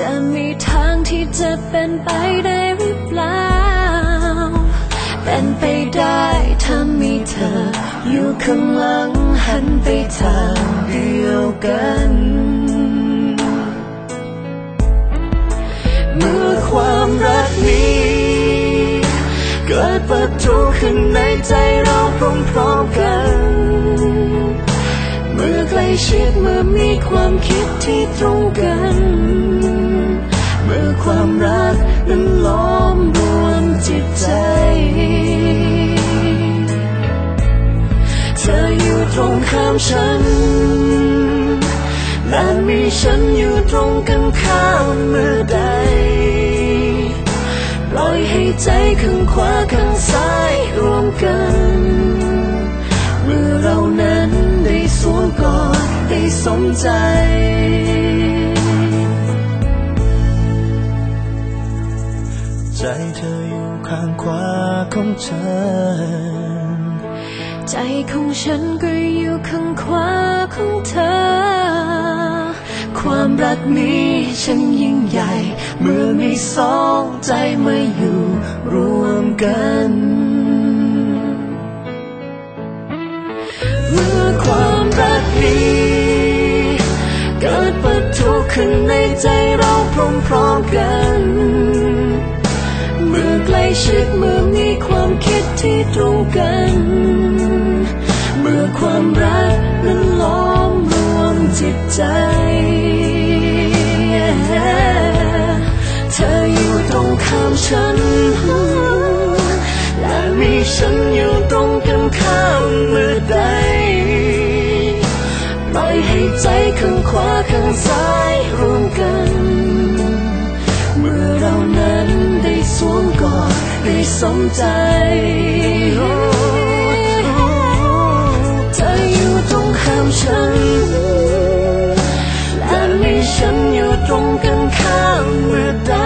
จะมีทางที่จะเป็นไปได้หรือเปล่า เป็นไปได้ถ้ามีเธอ อยู่ข้างหลังหันไปทางเดียวกัน เมื่อความรักนี้ เกิดประทุขึ้นในใจเราพร้อมๆกัน เมื่อใกล้ชิดเมื่อมีความคิดที่ตรงกัน อยู่ตรงข้ามฉัน และมีฉันอยู่ตรงกันข้ามเมื่อใดปล่อยให้ใจข้างขวาข้างซ้ายรวมกัน เมื่อเรานั้นได้สวมกอดได้สมใจใจเธออยู่ข้างขวาของฉัน ใจของฉันก็อยู่ข้างขวาของเธอ ความรักนี้ฉันยิ่งใหญ่ เมื่อมีสองใจมาอยู่รวมกันเมื่อความรักนี้เกิดปะทุขึ้นในใจเราพร้อมๆกัน เมื่อใกล้ชิดเมื่อมีความคิดที่ตรงกัน ออยู่ตรงข้ามฉัน และมีฉันอยู่ตรงกันข้ามเมื่อใดปล่อยให้ใจข้างขวาข้างซ้ายรวมกัน เมื่อเรานั้นได้สวมกอดได้สมใจเธออยู่ตรงข้ามฉัน และมีฉันอยู่ตรงกันข้ามเมื่อใด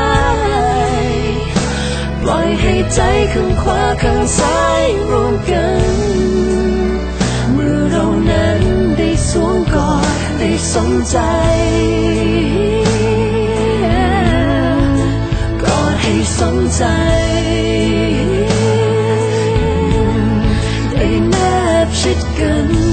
ใจข้างขวาข้างซ้ายรวมกัน เมื่อเรานั้นได้สวงกอดได้สมใจกอดให้สมใจได้แนบชิดกัน